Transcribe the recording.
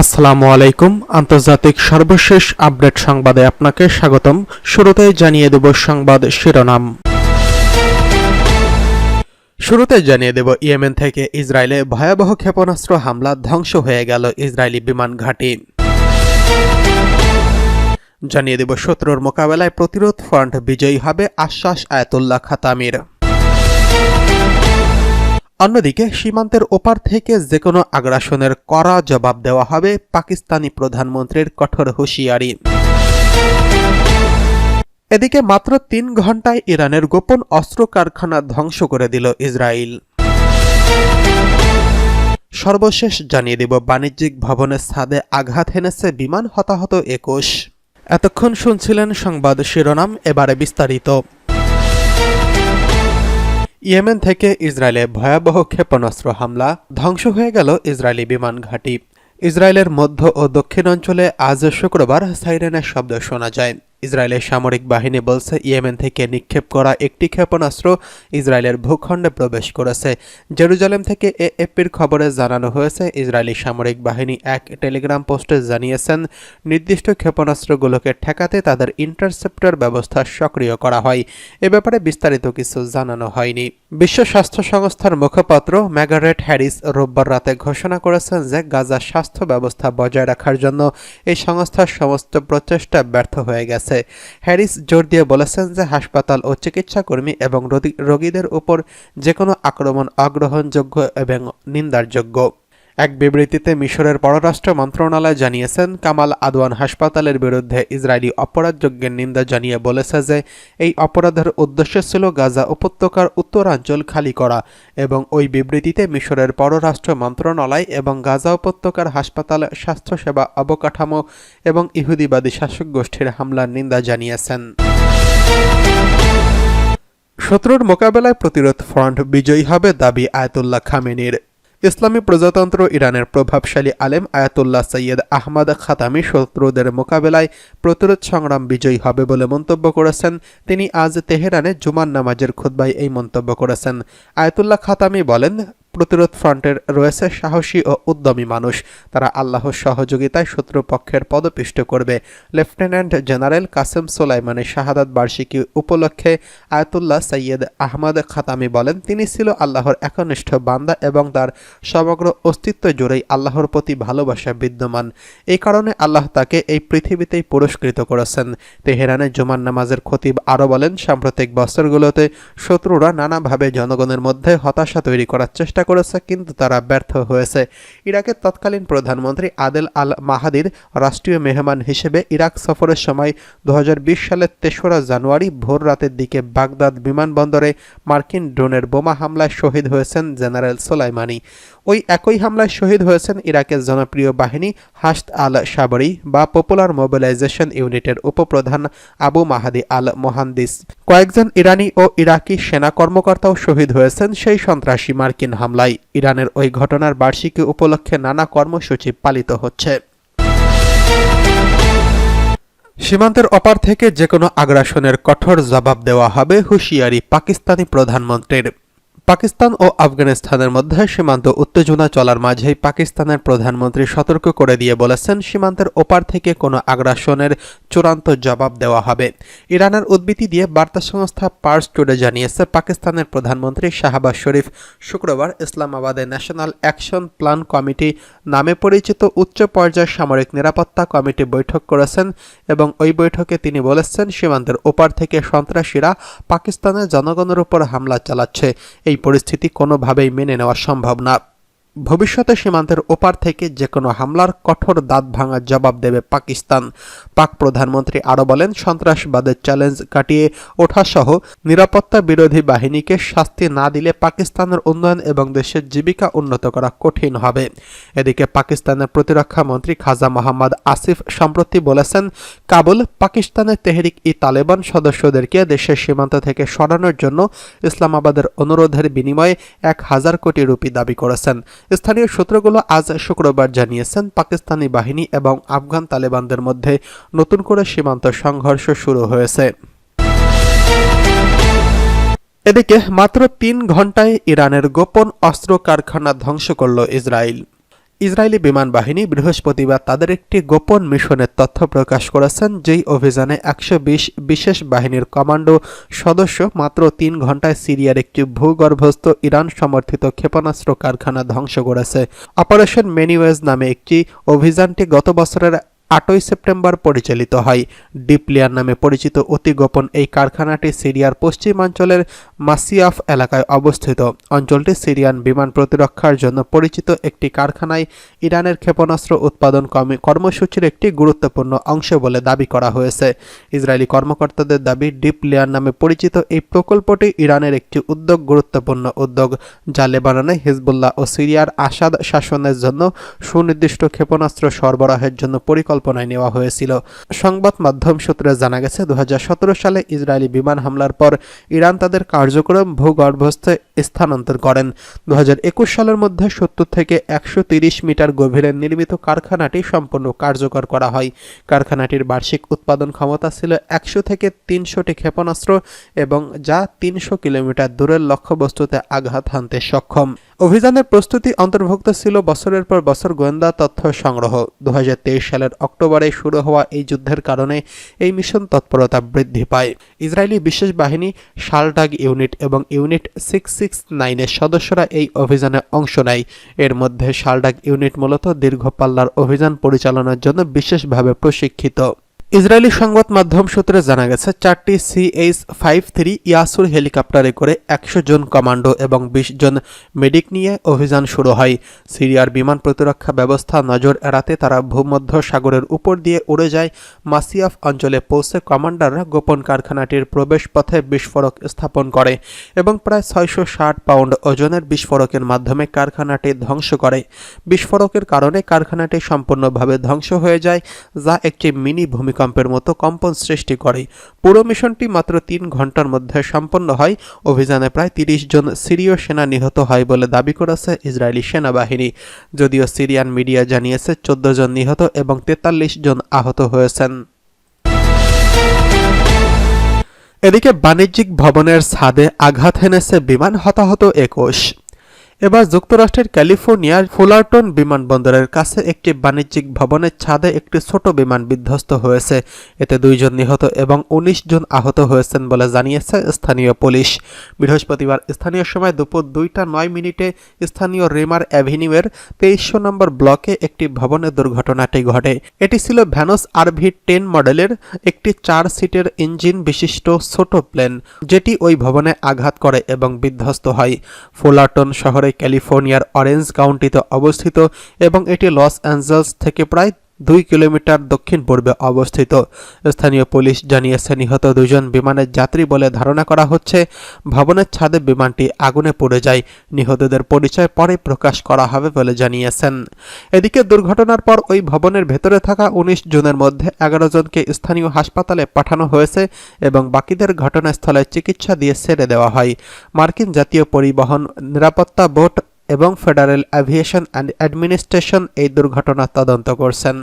আসসালামু আলাইকুম। আন্তর্জাতিক সর্বশেষ আপডেট সংবাদে আপনাকে স্বাগতম। শুরুতেই জানিয়ে দেব সংবাদ শিরোনাম। শুরুতে জানিয়ে দেব ইয়েমেন থেকে ইসরায়েলে ভয়াবহ ক্ষেপণাস্ত্র হামলা ধ্বংস হয়ে গেল ইসরায়েলি বিমান ঘাঁটি। জানিয়ে দেব শত্রুর মোকাবেলায় প্রতিরোধ ফ্রন্ট বিজয়ী হবে আশ্বাস আয়াতুল্লাহ খাতামির। অন্যদিকে সীমান্তের ওপার থেকে যে কোনো আগ্রাসনের কড়া জবাব দেওয়া হবে পাকিস্তানি প্রধানমন্ত্রীর কঠোর হুঁশিয়ারি। এদিকে মাত্র তিন ঘন্টায় ইরানের গোপন অস্ত্র কারখানা ধ্বংস করে দিল ইসরায়েল। সর্বশেষ জানিয়ে দেব, বাণিজ্যিক ভবনের ছাদে আঘাত হেনেছে বিমান হতাহত একুশ। এতক্ষণ শুনছিলেন সংবাদ শিরোনাম, এবারে বিস্তারিত। ইয়েমেন থেকে ইসরায়েলে ভয়াবহ ক্ষেপণাস্ত্র হামলা ধ্বংস হয়ে গেল ইসরায়েলি বিমান ঘাঁটি। ইসরায়েলের মধ্য ও দক্ষিণ অঞ্চলে আজ শুক্রবার সাইরেনের শব্দ শোনা যায়। ইসরায়েলের সামরিক বাহিনী বলছে, ইয়েমেন থেকে নিক্ষেপ করা একটি ক্ষেপণাস্ত্র ইসরায়েলের ভূখণ্ডে প্রবেশ করেছে। জেরুজালেম থেকে এএফপির খবরে জানানো হয়েছে, ইসরায়েলি সামরিক বাহিনী এক টেলিগ্রাম পোস্টে জানিয়েছেন, নির্দিষ্ট ক্ষেপণাস্ত্রগুলোকে ঠেকাতে তাদের ইন্টারসেপ্টর ব্যবস্থা সক্রিয় করা হয়। এ ব্যাপারে বিস্তারিত কিছু জানানো হয়নি। বিশ্ব স্বাস্থ্য সংস্থার মুখপাত্র ম্যাগারেট হ্যারিস রোববার রাতে ঘোষণা করেছেন যে গাজার স্বাস্থ্য ব্যবস্থা বজায় রাখার জন্য এই সংস্থার সমস্ত প্রচেষ্টা ব্যর্থ হয়ে গেছে। হ্যারিস জোর দিয়ে বলেছেন যে হাসপাতাল ও চিকিৎসাকর্মী এবং রোগী- রোগীদের উপর যে কোনো আক্রমণ অগ্রহণযোগ্য এবং নিন্দারযোগ্য। এক বিবৃতিতে মিশরের পররাষ্ট্র মন্ত্রণালয় জানিয়েছেন, কামাল আদওয়ান হাসপাতালের বিরুদ্ধে ইসরায়েলি অপরাধযজ্ঞের নিন্দা জানিয়ে বলেছে যে, এই অপরাধের উদ্দেশ্য ছিল গাজা উপত্যকার উত্তরাঞ্চল খালি করা এবং ওই বিবৃতিতে মিশরের পররাষ্ট্র মন্ত্রণালয় এবং গাজা উপত্যকার হাসপাতাল স্বাস্থ্যসেবা অবকাঠামো এবং ইহুদিবাদী শাসক গোষ্ঠীর হামলার নিন্দা জানিয়েছেন। শত্রুর মোকাবেলায় প্রতিরোধ ফ্রন্ট বিজয়ী হবে দাবি আয়তুল্লাহ খামেনির। ইসলামী প্রজাতন্ত্র ইরানের প্রভাবশালী আলেম আয়াতুল্লাহ সৈয়দ আহমদ খাতামি শত্রুদের মোকাবেলায় প্রতিরোধ সংগ্রাম বিজয়ী হবে বলে মন্তব্য করেছেন। তিনি আজ তেহরানে জুমান নামাজের খুদ্বায় এই মন্তব্য করেছেন। আয়াতুল্লাহ খাতামি বলেন প্রতিরোধ ফ্রন্টের রয়েছে সাহসী ও উদ্যমী মানুষ। তারা আল্লাহর সহযোগিতায় শত্রুপক্ষের পদপিষ্ট করবে। লেফটেন্যান্ট জেনারেল কাসেম সোলাইমানের শাহাদাত বার্ষিকী উপলক্ষে আয়াতুল্লাহ সৈয়দ আহমদ খাতামি বলেন, তিনি ছিল আল্লাহর একনিষ্ঠ বান্দা এবং তার সমগ্র অস্তিত্ব জুড়েই আল্লাহর প্রতি ভালোবাসা বিদ্যমান। এই কারণে আল্লাহ তাকে এই পৃথিবীতেই পুরস্কৃত করেছেন। তেহরানে জুমার নামাজের খতিব আরও বলেন, সাম্প্রতিক বছরগুলোতে শত্রুরা নানাভাবে জনগণের মধ্যে হতাশা তৈরি করার চেষ্টা করেছে, কিন্তু তারা ব্যর্থ হয়েছে। ইরাকের তৎকালীন প্রধানমন্ত্রী আদেল আল মাহাদির রাষ্ট্রীয় মেহমান হিসেবে ইরাক সফরের সময় দু সালের তেসরা জানুয়ারি ভোর রাতের দিকে বাগদাদ বিমানবন্দরে মার্কিন ড্রোনের বোমা হামলায় শহীদ হয়েছেন জেনারেল সোলাইমানি। ওই একই হামলায় শহীদ হয়েছেন ইরাকের জনপ্রিয় বাহিনী হাসত আল সাবরি বা পপুলার মোবিলাইজেশন ইউনিটের উপপ্রধান আবু মাহাদি আল মোহান্দিস কয়েকজন ইরানি ও ইরাকি সেনা কর্মকর্তাও শহীদ হয়েছেন সেই সন্ত্রাসী মার্কিন হামলায় ইরানের ওই ঘটনার বার্ষিকী উপলক্ষে নানা কর্মসূচি পালিত হচ্ছে। সীমান্তের অপার থেকে যে কোনো আগ্রাসনের কঠোর জবাব দেওয়া হবে হুঁশিয়ারি পাকিস্তানি প্রধানমন্ত্রীর। পাকিস্তান ও আফগানিস্তানের মধ্যে সীমান্ত উত্তেজনা চলার মাঝেই পাকিস্তানের প্রধানমন্ত্রী সতর্ক করে দিয়ে বলেছেন, সীমান্তের ওপার থেকে কোনো আগ্রাসনের চূড়ান্ত জবাব দেওয়া হবে। ইরানের উদ্বৃত্তি দিয়ে বার্তা সংস্থা পার্স টুডে জানিয়েছে, পাকিস্তানের প্রধানমন্ত্রী শাহবাজ শরীফ শুক্রবার ইসলামাবাদে ন্যাশনাল অ্যাকশন প্ল্যান কমিটি নামে পরিচিত উচ্চ পর্যায়ের সামরিক নিরাপত্তা কমিটি বৈঠক করেছেন এবং ওই বৈঠকে তিনি বলেছেন, সীমান্তের ওপার থেকে সন্ত্রাসীরা পাকিস্তানের জনগণের উপর হামলা চালাচ্ছে। এই পরিস্থিতি কোনোভাবেই মেনে নেওয়া সম্ভব না। ভবিষ্যতে সীমান্তের ওপার থেকে যে কোনো হামলার কঠোর দাঁত ভাঙার জবাব দেবে পাকিস্তান। পাক প্রধানমন্ত্রী আরও বলেন, সন্ত্রাসবাদের চ্যালেঞ্জ কাটিয়ে ওঠাসহ নিরাপত্তা বিরোধী বাহিনীকে শাস্তি না দিলে পাকিস্তানের উন্নয়ন এবং দেশের জীবিকা উন্নত করা কঠিন হবে। এদিকে পাকিস্তানের প্রতিরক্ষা মন্ত্রী খাজা মোহাম্মদ আসিফ সম্প্রতি বলেছেন, কাবুল পাকিস্তানের তেহরিক ই তালেবান সদস্যদেরকে দেশের সীমান্ত থেকে সরানোর জন্য ইসলামাবাদের অনুরোধের বিনিময়ে এক হাজার কোটি রুপি দাবি করেছেন। স্থানীয় সূত্রগুলো আজ শুক্রবার জানিয়েছেন, পাকিস্তানি বাহিনী এবং আফগান তালেবানদের মধ্যে নতুন করে সীমান্ত সংঘর্ষ শুরু হয়েছে। এদিকে মাত্র তিন ঘন্টায় ইরানের গোপন অস্ত্র কারখানা ধ্বংস করল ইসরায়েল। ইসরায়েলি বিমান বাহিনী বৃহস্পতিবার তাদের একটি গোপন মিশনের তথ্য প্রকাশ করেছেন, যেই অভিযানে একশো বিশেষ বাহিনীর কমান্ডো সদস্য মাত্র তিন ঘন্টায় সিরিয়ার একটি ভূগর্ভস্থ ইরান সমর্থিত ক্ষেপণাস্ত্র কারখানা ধ্বংস করেছে। অপারেশন মেনিওয়েজ নামে একটি অভিযানটি গত বছরের আটই সেপ্টেম্বর পরিচালিত হয়। ডিপ্লিয়ার নামে পরিচিত অতি গোপন এই কারখানাটি সিরিয়ার পশ্চিমাঞ্চলের মাসিয়াফ এলাকায় অবস্থিত। অঞ্চলটি সিরিয়ান বিমান প্রতিরক্ষার জন্য পরিচিত একটি কারখানায় ইরানের ক্ষেপণাস্ত্র উৎপাদন কর্মসূচির একটি গুরুত্বপূর্ণ অংশ বলে দাবি করা হয়েছে। ইসরায়েলি কর্মকর্তাদের দাবি, ডিপ্লিয়ার নামে পরিচিত এই প্রকল্পটি ইরানের একটি উদ্যোগ, গুরুত্বপূর্ণ উদ্যোগ, যা লেবাননে হিজবুল্লাহ ও সিরিয়ার আসাদ শাসনের জন্য সুনির্দিষ্ট ক্ষেপণাস্ত্র সরবরাহের জন্য পরিকল্পনা পরিকল্পনায় নেওয়া হয়েছিল। সংবাদ মাধ্যম সূত্রে জানা গেছে দু সালে ইসরায়েলি বিমান হামলার পর ইরান তাদের কার্যক্রম ভূগর্ভস্থ স্থানান্তর করেন। দু সালের মধ্যে সত্তর থেকে একশো মিটার গভীরে নির্মিত কারখানাটি সম্পূর্ণ কার্যকর করা হয়। কারখানাটির বার্ষিক উৎপাদন ক্ষমতা ছিল একশো থেকে তিনশোটি ক্ষেপণাস্ত্র এবং যা তিনশো কিলোমিটার দূরের লক্ষ্যবস্তুতে আঘাত হানতে সক্ষম। অভিযানের প্রস্তুতি অন্তর্ভুক্ত ছিল বছরের পর বছর গোয়েন্দা তথ্য সংগ্রহ। দু হাজার তেইশ সালের অক্টোবরে শুরু হওয়া এই যুদ্ধের কারণে এই মিশন তৎপরতা বৃদ্ধি পায়। ইসরায়েলি বিশেষ বাহিনী শালডাগ ইউনিট এবং ইউনিট সিক্স সিক্স নাইনের সদস্যরা এই অভিযানে অংশ নেয়। এর মধ্যে শালডাগ ইউনিট মূলত দীর্ঘ পাল্লার অভিযান পরিচালনার জন্য বিশেষভাবে প্রশিক্ষিত। ইসরায়েলি সংবাদ মাধ্যম সূত্রে জানা গেছে, চারটি সিএইচ ফাইভ থ্রি ইয়াসুর হেলিকপ্টারে করে একশো জন কমান্ডো এবং বিশ জন মেডিক নিয়ে অভিযান শুরু হয়। সিরিয়ার বিমান প্রতিরক্ষা ব্যবস্থা নজর এড়াতে তারা ভূমধ্য সাগরের উপর দিয়ে উড়ে যায়। মাসিয়াফ অঞ্চলে পৌঁছে কমান্ডাররা গোপন কারখানাটির প্রবেশ পথে বিস্ফোরক স্থাপন করে এবং প্রায় ছয়শো ষাট পাউন্ড ওজনের বিস্ফোরকের মাধ্যমে কারখানাটি ধ্বংস করে। বিস্ফোরকের কারণে কারখানাটি সম্পূর্ণভাবে ধ্বংস হয়ে যায়, যা একটি মিনি ভূমিকম্প। ভূমিকম্পের মতো কম্পন সৃষ্টি করে। পুরো মিশনটি মাত্র তিন ঘণ্টার মধ্যে সম্পন্ন হয়। অভিযানে প্রায় তিরিশ জন সিরীয় সেনা নিহত হয় বলে দাবি করেছে ইসরায়েলি সেনাবাহিনী। যদিও সিরিয়ান মিডিয়া জানিয়েছে, চোদ্দ জন নিহত এবং তেতাল্লিশ জন আহত হয়েছেন। এদিকে বাণিজ্যিক ভবনের ছাদে আঘাত হেনেছে বিমান হতাহত একুশ। এবার যুক্তরাষ্ট্রের ক্যালিফোর্নিয়ার ফুলারটন বিমানবন্দরের কাছে একটি বাণিজ্যিক ভবনের ছাদে একটি ছোট বিমান বিধ্বস্ত হয়েছে। এতে দুইজন নিহত এবং ১৯ জন আহত হয়েছেন বলে জানিয়েছে স্থানীয় পুলিশ। বৃহস্পতিবার স্থানীয় সময় দুপুর দুইটা নয় মিনিটে স্থানীয় রেমার অ্যাভিনিউয়ের তেইশশো নম্বর ব্লকে একটি ভবনের দুর্ঘটনাটি ঘটে। এটি ছিল ভ্যানস আরভি টেন মডেলের একটি চার সিটের ইঞ্জিন বিশিষ্ট ছোট প্লেন, যেটি ওই ভবনে আঘাত করে এবং বিধ্বস্ত হয়। ফুলারটন শহরে ক্যালিফোর্নিয়ার অরেঞ্জ কাউন্টিতে অবস্থিত এবং এটি লস অ্যাঞ্জেলস থেকে প্রায় দুই কিলোমিটার দক্ষিণ পূর্বে অবস্থিত। স্থানীয় পুলিশ জানিয়েছে নিহত দুজন বিমানের যাত্রী বলে ধারণা করা হচ্ছে, ভবনের ছাদে বিমানটি আগুনে পড়ে যায়। নিহতদের পরিচয় পরে প্রকাশ করা হবে বলে জানিয়েছেন। এদিকে দুর্ঘটনার পর ওই ভবনের ভেতরে থাকা উনিশ জনের মধ্যে এগারো জনকে স্থানীয় হাসপাতালে পাঠানো হয়েছে এবং বাকিদের ঘটনাস্থলে চিকিৎসা দিয়ে ছেড়ে দেওয়া হয়। মার্কিন জাতীয় পরিবহন নিরাপত্তা বোর্ড এবং ফেডারেল অ্যাভিয়েশন অ্যান্ড অ্যাডমিনিস্ট্রেশন এই দুর্ঘটনা তদন্ত করছেন।